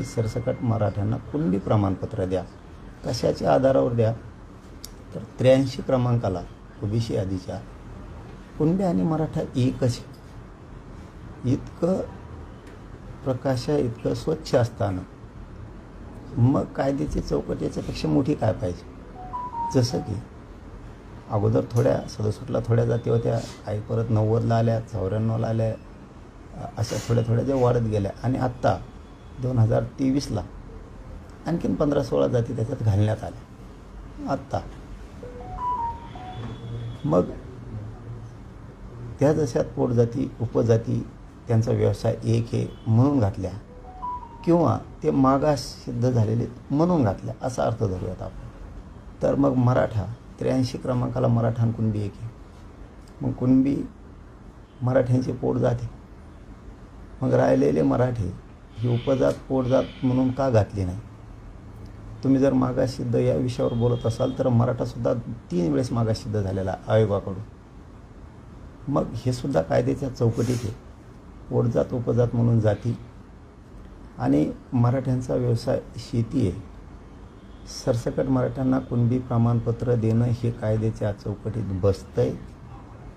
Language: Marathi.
आणि सरसकट मराठ्यांना कुणबी प्रमाणपत्र द्या? कशाच्या आधारावर द्या? तर त्र्याऐंशी क्रमांकाला ओबीसी यादीच्या कुणबी आणि मराठा एकच इतकं प्रकाशा इतकं स्वच्छ असताना. मग कायद्याची चौकट याच्यापेक्षा मोठी काय पाहिजे? जसं की अगोदर थोड्या सदुसष्टला थोड्या जाती होत्या काही परत नव्वदला आल्या चौऱ्याण्णवला आल्या अशा थोड्या थोड्या ज्या वाढत गेल्या. आणि आत्ता दोन हजार तेवीसला. आणखीन पंधरा सोळा जाती त्याच्यात घालण्यात आल्या. आत्ता. मग त्या जशात पोटजाती उपजाती त्यांचा व्यवसाय एक हे म्हणून घातल्या किंवा ते मागास सिद्ध झालेले म्हणून घातल्या असा अर्थ धरूयात आपण. तर मग मराठा त्र्याऐंशी क्रमांकाला मराठा आणि कुणबी एक आहे. मग कुणबी मराठ्यांची पोट जाते मग राहिलेले मराठे ही उपजात पोटजात म्हणून का घातली नाही? तुम्ही जर मागासिद्ध या विषयावर बोलत असाल तर मराठासुद्धा तीन वेळेस मागासिद्ध झालेला आयोगाकडून. मग हे सुद्धा कायद्याच्या चौकटीत आहे. पोटजात उपजात म्हणून जाती. आणि मराठ्यांचा व्यवसाय शेती आहे. सरसकट मराठ्यांना कुणबी प्रमाणपत्र देणं हे कायद्याच्या चौकटीत बसतं आहे